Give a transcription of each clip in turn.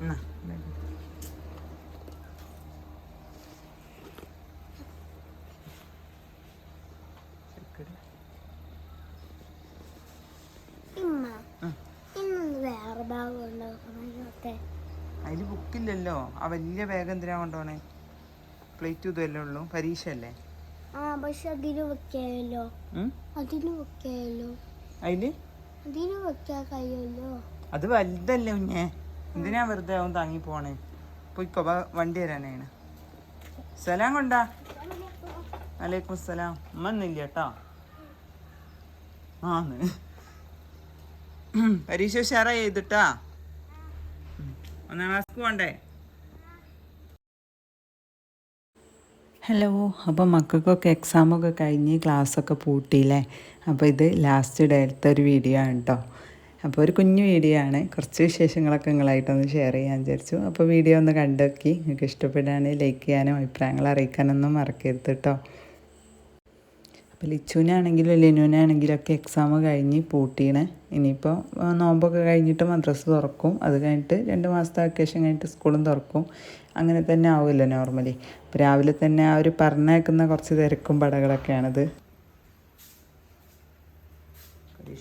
എന്നാ, അതിൽ ബുക്കില്ലല്ലോ ആ വലിയ ബാഗ് എന്തിനാ കൊണ്ടോണേ പ്ലേറ്റ് ഇതല്ലേ ഉള്ളൂ പരീക്ഷ അല്ലേ പക്ഷെ അതിന് വെക്കാമല്ലോ അതിന് വെക്കാമല്ലോ അതിൽ അതിന് വെക്കാൻ കഴിയുമല്ലോ അത് വലുതല്ലേ കുഞ്ഞേ എന്തിനാ വെറുതെ അവൻ താങ്ങി പോണേ? പോയിക്കോ വണ്ടി വരാനാണ്. സലാം കൊണ്ടാ. അലൈക്കും സലാം. അമ്മ ഒന്നുമില്ല കേട്ടോ ആന്ന് പരീക്ഷ ഉഷാറായി ചെയ്തിട്ടാ. ഒന്നാം ക്ലാസ്ക്ക് പോണ്ടേ? ഹലോ അപ്പോൾ മക്കൾക്കൊക്കെ എക്സാമൊക്കെ കഴിഞ്ഞ് ക്ലാസ്സൊക്കെ പൂട്ടിയില്ലേ? അപ്പോൾ ഇത് ലാസ്റ്റ് ഡേത്തെ ഒരു വീഡിയോ ആണ് കേട്ടോ അപ്പോൾ ഒരു കുഞ്ഞു വീഡിയോ ആണ്. കുറച്ച് വിശേഷങ്ങളൊക്കെ നിങ്ങളായിട്ടൊന്ന് ഷെയർ ചെയ്യാൻ വിചാരിച്ചു. അപ്പോൾ വീഡിയോ ഒന്ന് കണ്ടുനോക്കി. നിങ്ങൾക്ക് ഇഷ്ടപ്പെടുകയാണെങ്കിൽ ലൈക്ക് ചെയ്യാനും അഭിപ്രായങ്ങൾ അറിയിക്കാനൊന്നും മറക്കരുത് കേട്ടോ. അപ്പോൾ ലിച്ചുവിനാണെങ്കിലും ലിനുവിനാണെങ്കിലും ഒക്കെ എക്സാം കഴിഞ്ഞ് പൂട്ടിയാണ്. ഇനിയിപ്പോൾ നോമ്പൊക്കെ കഴിഞ്ഞിട്ട് മദ്രസ് തുറക്കും. അത് കഴിഞ്ഞിട്ട് രണ്ട് മാസത്തെ വെക്കേഷൻ കഴിഞ്ഞിട്ട് സ്കൂളും തുറക്കും. അങ്ങനെ തന്നെ ആവുമല്ലോ നോർമലി അപ്പോൾ രാവിലെ തന്നെ ആ ഒരു പറഞ്ഞേക്കുന്ന കുറച്ച് തിരക്കും പടകളൊക്കെയാണിത്.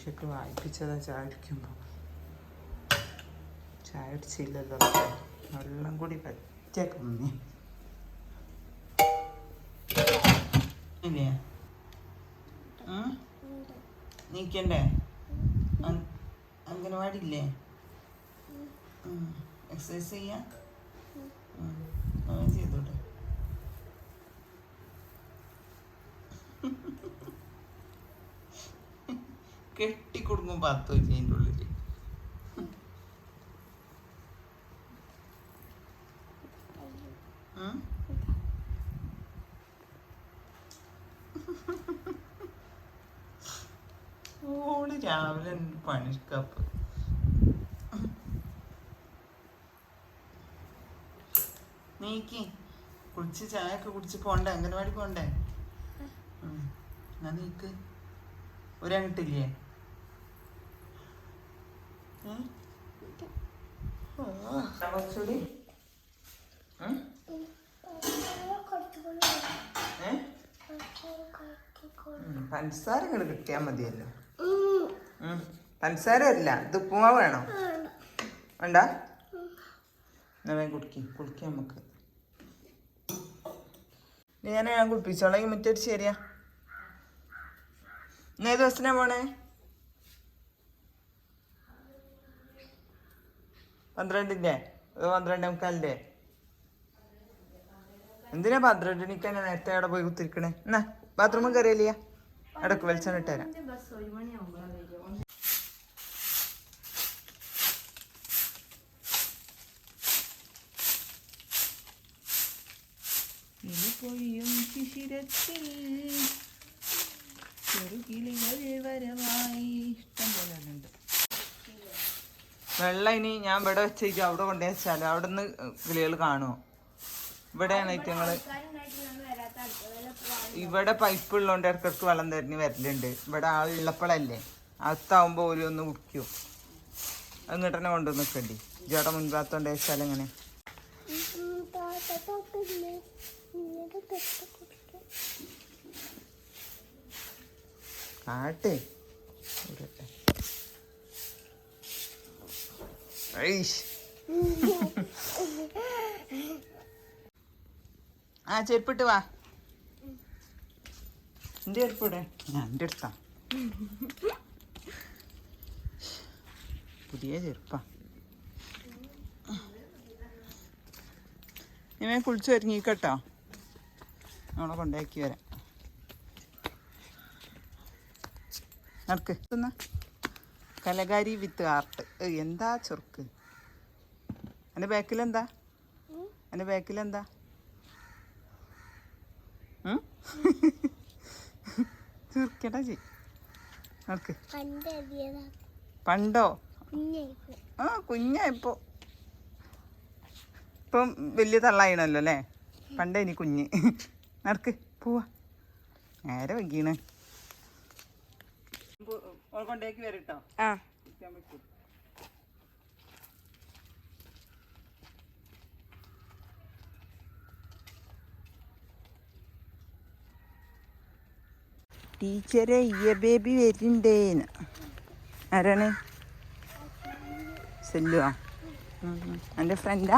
പരീക്ഷയ്ക്ക് വായിപ്പിച്ചതാ ചായ കുടിക്കുമ്പോൾ ചായ കുടിച്ചില്ലല്ലോ വെള്ളം കൂടി പറ്റ കമ്മി? നീക്കണ്ടേ? അംഗനവാടി ഇല്ലേ എക്സസൈസ് ചെയ്യാം? ഉം. ആ, ചെയ്തോട്ടെ കെട്ടിക്കൊടുക്കും പത്ത് വെച്ച് അതിന്റെ ഉള്ളിൽ? ഓൾ രാവിലെ പണിക്കപ്പ് നീക്കി കുടിച്ച് ചായ ഒക്കെ കുടിച്ച് പോണ്ടേ? അംഗനവാടി പോണ്ടേ? എന്നാ നീക്ക്. ഒരങ്ങിട്ടില്ലേ കുറച്ചുകൂടി. പഞ്ചസാര ഇങ്ങോട്ട് മതിയല്ലോ. പഞ്ചസാര അല്ല ഇത് ഉപ്പുമാവ് വേണോ? വേണ്ട. എന്നാ കുടിക്കും. കുടിക്കാം നമുക്ക്. ഞാൻ ഞാൻ കുളിപ്പിച്ചോളാം. ഈ മുറ്റടിച്ച് ശരിയാ ഏത് ദിവസത്തിനാ പോണേ? പന്ത്രണ്ടിന്റെ പന്ത്രണ്ടേ മുക്കാലിന്റെ എന്തിനാ പന്ത്രണ്ടിനിക്ക് തന്നെ നേരത്തെ അവിടെ പോയി കുത്തിരിക്കണേ? എന്നാ ബാത്റൂമിൽ കയറിയില്ല അടക്ക് വെളിച്ചെണ്ണ ഇട്ട് തരാം. ചെറുകിളികൾ വരവായി. ഇഷ്ടം പോലെ ഉണ്ട് വെള്ളം ഇനി ഞാൻ ഇവിടെ വെച്ചേക്കും അവിടെ കൊണ്ടുപോയി വെച്ചാലും. അവിടെ നിന്ന് കിളികൾ കാണുമോ ഇവിടെയാണ് ഐറ്റങ്ങൾ ഇവിടെ പൈപ്പ് ഉള്ളതുകൊണ്ട് ഇടക്കിടക്ക് വെള്ളം തരണി വരലുണ്ട്. ഇവിടെ ആ ആളുള്ളപ്പോഴല്ലേ അകത്താവുമ്പോൾ ഓൽ ഒന്ന് കുടിക്കും അങ്ങോട്ട് തന്നെ കൊണ്ടുവന്ന് നിൽക്കണ്ടി ഇജയുടെ മുൻഭാഗത്തോണ്ട് വെച്ചാൽ എങ്ങനെ? കാട്ടെ. ആ ചെരുപ്പിട്ട് വാ. എന്റെ ചെരുപ്പിടെ ഞാൻ എന്റെ അടുത്താ. പുതിയ ചെരുപ്പാ. ഞാൻ കുളിച്ച് ഒരുങ്ങിക്കട്ടോ. നമ്മളെ കൊണ്ടാക്കി വരാം. നടക്ക്. കലകാരി വിത്ത് ആർട്ട്. എന്താ ചെറുക്ക്? എന്റെ ബാക്കിലെന്താ? എന്റെ ബാക്കിലെന്താ? ഉം? ചേ ചെയ് നടക്ക്. പണ്ട്? ആ കുഞ്ഞായിപ്പോ. ഇപ്പം വലിയ തള്ളായിണല്ലോ അല്ലേ? പണ്ടേ ഇനി കുഞ്ഞ്. നടക്ക് പോവാ. നേരെ വൈകീണ് കൊണ്ടേക്ക് വരട്ടോ? ആ. ടീച്ചറെ ഇയ ബേബി വരുന്നുണ്ടേന്ന്. ആരാണ്? സെല്ലുവാ. എന്റെ ഫ്രണ്ടാ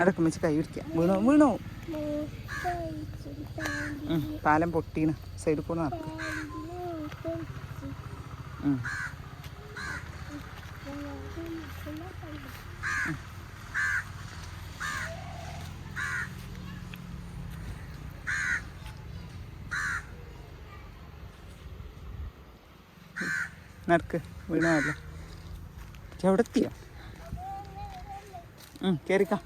അടക്കം വെച്ച് കൈ പിടിക്കുക വീണോ വീണോ. പാലം പൊട്ടീണ്. സൈഡിൽ കൂടെ നടക്കും. നടക്ക്. വീണാല്ല എവിടെ എത്തിയോ കയറിക്കാം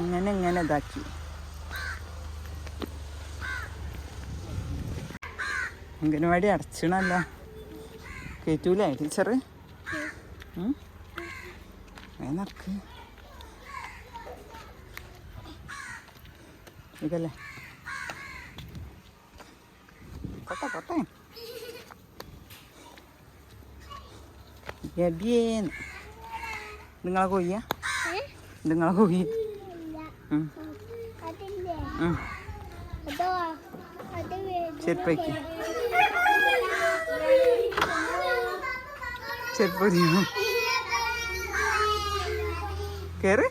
ഇങ്ങനെ ഇങ്ങനെ ഇതാക്കി. അംഗനവാടി അടച്ചണല്ല. കയറ്റൂലേ ടീച്ചറ്? നടക്ക്. ഇതല്ലേ? പോട്ടെ എബിയേന്ന് നിങ്ങളെ കൊയ്യ നിങ്ങളെ കൊയ്യ ഉം, അതില്ലേ ഉം. അതോ അത് വേണം ചെരുപ്പ് വയ്ക്ക് ചെരുപ്പ് മതിയോ? കേറ്.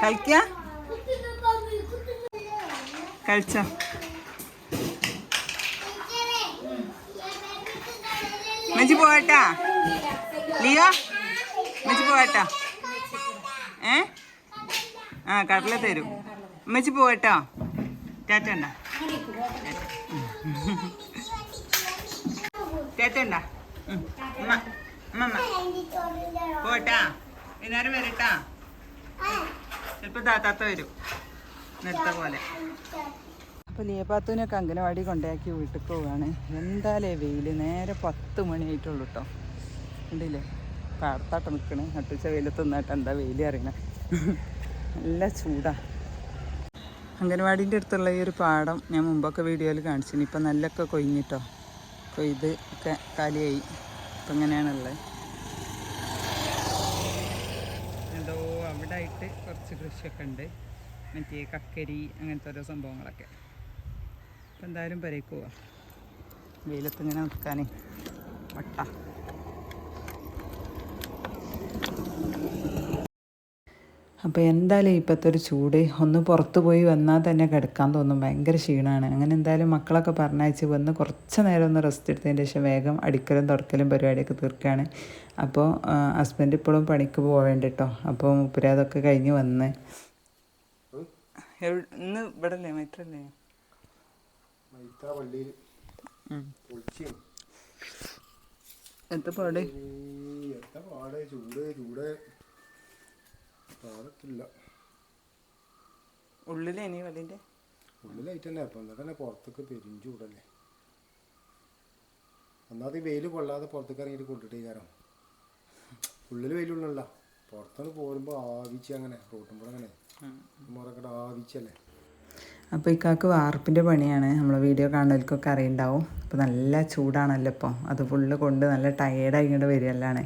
കളിക്ക. കളിച്ചോ മെച്ചി പോകട്ടാ. ലിയോ? മെച്ചി പോവട്ടാ ഏ? ആ കടല തരും. ഉമ്മച്ചി പോകട്ടോ. ടാറ്റണ്ട ടാറ്റണ്ട പോട്ടാ വൈകുന്നേരം വരട്ടാ. ചിലപ്പോ താത്താത്ത വരും. നിർത്ത പോലെ. അപ്പോൾ ലിയപാത്തൂനൊക്കെ അംഗനവാടി കൊണ്ടാക്കി വീട്ടിൽ പോവുകയാണ് എന്തായാലേ വെയിൽ നേരെ പത്ത് മണിയായിട്ടുള്ളൂ കേട്ടോ ഉണ്ടല്ലേ പാടത്താട്ടം നിൽക്കണേ നട്ടുച്ച വെയിലത്ത് തിന്നാട്ട. എന്താ വെയിൽ അറിയണ? നല്ല ചൂടാ. അംഗനവാടിന്റെ അടുത്തുള്ള ഈ ഒരു പാടം ഞാൻ മുമ്പൊക്കെ വീഡിയോയിൽ കാണിച്ചിന് ഇപ്പം നല്ലൊക്കെ കൊയ്ഞ്ഞിട്ടോ കൊയ്ത് ഒക്കെ കാലിയായി. ഇപ്പം ഇങ്ങനെയാണുള്ളത് എന്തോ അവിടെ ആയിട്ട് കുറച്ച് കൃഷിയൊക്കെ ഉണ്ട്. മറ്റേ കക്കരി അങ്ങനത്തെ ഓരോ സംഭവങ്ങളൊക്കെ. അപ്പം എന്തായാലും പെരേക്ക് പോവാം. വെയിലത്ത് ഇങ്ങനെ നിൽക്കാനേ വട്ട. അപ്പോൾ എന്തായാലും ഇപ്പോഴത്തെ ഒരു ചൂട്. ഒന്ന് പുറത്ത് പോയി വന്നാൽ തന്നെ കിടക്കാൻ തോന്നും. ഭയങ്കര ക്ഷീണമാണ് അങ്ങനെ എന്തായാലും മക്കളൊക്കെ പറഞ്ഞയച്ച് വന്ന് കുറച്ച് നേരം ഒന്ന് റെസ്റ്റ് എടുത്തതിന് ശേഷം വേഗം അടിക്കലും തുടക്കലും പരിപാടിയൊക്കെ തീർക്കുകയാണ് അപ്പോൾ ഹസ്ബൻഡ് ഇപ്പോഴും പണിക്ക് പോവേണ്ട കേട്ടോ അപ്പോൾ മുപ്പര് കഴിഞ്ഞ് വന്ന് ഇന്ന് ഇവിടെ അല്ലേ മൈത്രല്ലേ? മൈത്ര പള്ളിയിൽ പൊളിച്ചു എന്താ പാട്? എത്ര പാട്? ചൂട് ചൂട്. പാടത്തില്ല ഉള്ളിലേ ഇനി വള്ളിന്റെ ഉള്ളിലായിട്ട് തന്നെ അപ്പം എന്നാൽ തന്നെ പുറത്തൊക്കെ പെരിഞ്ചൂടല്ലേ ചൂടല്ലേ. ഒന്നാമത് വെയിൽ കൊള്ളാതെ പുറത്തേക്ക് ഇറങ്ങിയിട്ട് കൊണ്ടിട്ടേ കാരണം ഉള്ളിൽ വെയിലുള്ളല്ല പുറത്താണ് പോരുമ്പോൾ ആവിച്ച് അങ്ങനെ റോട്ടുമ്പോൾ അങ്ങനെ. മുറക്കട ആവിച്ചല്ലേ? അപ്പോൾ ഇക്കാക്ക് വാർപ്പിന്റെ പണിയാണ്. നമ്മൾ വീഡിയോ കാണുന്നവർക്കൊക്കെ അറിയുണ്ടാവും. അപ്പോൾ നല്ല ചൂടാണല്ലോ ഇപ്പോൾ അത് ഫുള്ള് കൊണ്ട് നല്ല ടയേർഡായി ഇങ്ങോട്ട് വരികയല്ലാണ്.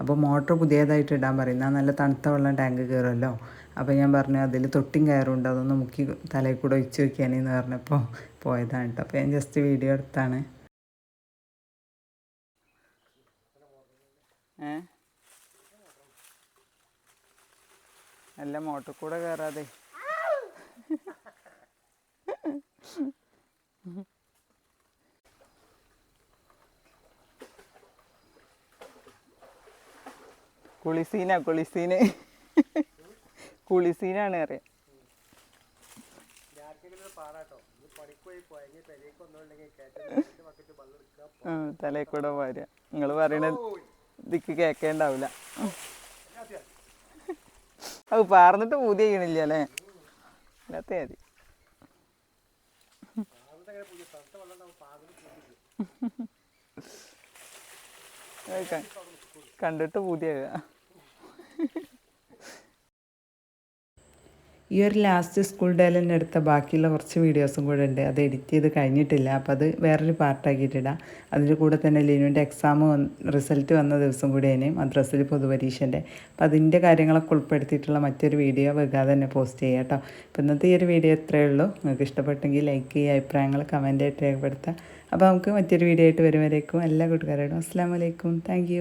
അപ്പോൾ മോട്ടർ പുതിയതായിട്ട് ഇടാൻ പറയുന്നത് നല്ല തണുത്ത വെള്ളം ടാങ്ക് കയറുമല്ലോ അപ്പോൾ ഞാൻ പറഞ്ഞു അതിൽ തൊട്ടിയും കയറുണ്ട്. അതൊന്ന് മുക്കി തലയിൽ കൂടെ ഒഴിച്ച് വെക്കാനെന്ന് പറഞ്ഞപ്പോൾ പോയതാണ് കേട്ടോ അപ്പോൾ ഞാൻ ജസ്റ്റ് വീഡിയോ എടുത്താണ്. ഏ? അല്ല മോട്ടർ കൂടെ കയറാതെ കുളിസീന കുളിസീന്. കുളിസീനാണ് അറിയാം. തലയിൽ കൂടെ പോരാ നിങ്ങൾ പറയണ ദിക്ക് കേക്കേണ്ടാവില്ല അത് പാർന്നിട്ട് പൂതി ചെയ്യണില്ല അല്ലേ? ഇല്ലാത്ത മതി. കണ്ടിട്ട് പൂതിയാകുക ഈ ഒരു ലാസ്റ്റ് സ്കൂൾ ഡേയിൽ തന്നെ എടുത്ത ബാക്കിയുള്ള കുറച്ച് വീഡിയോസും കൂടെ ഉണ്ട്. അത് എഡിറ്റ് ചെയ്ത് കഴിഞ്ഞിട്ടില്ല. അപ്പോൾ അത് വേറൊരു പാർട്ടാക്കിയിട്ടിടാം അതിന്റെ കൂടെ തന്നെ ലിനുവിന്റെ എക്സാം റിസൾട്ട് വന്ന ദിവസം കൂടിയാണ് മദ്രസിൽ പൊതുപരീക്ഷന്റെ അപ്പോൾ അതിന്റെ കാര്യങ്ങളൊക്കെ ഉൾപ്പെടുത്തിയിട്ടുള്ള മറ്റൊരു വീഡിയോ വെക്കാതെ തന്നെ പോസ്റ്റ് ചെയ്യാം കേട്ടോ. അപ്പോൾ ഇന്നത്തെ ഈ ഒരു വീഡിയോ എത്രയേ ഉള്ളൂ. നിങ്ങൾക്ക് ഇഷ്ടപ്പെട്ടെങ്കിൽ ലൈക്ക് ചെയ്യുക അഭിപ്രായങ്ങൾ കമന്റായിട്ട് രേഖപ്പെടുത്തുക. അപ്പോൾ നമുക്ക് മറ്റൊരു വീഡിയോ ആയിട്ട് വരുമ്പോഴേക്കും എല്ലാ കൂട്ടുകാരോടും അസ്സാം വലൈക്കും താങ്ക്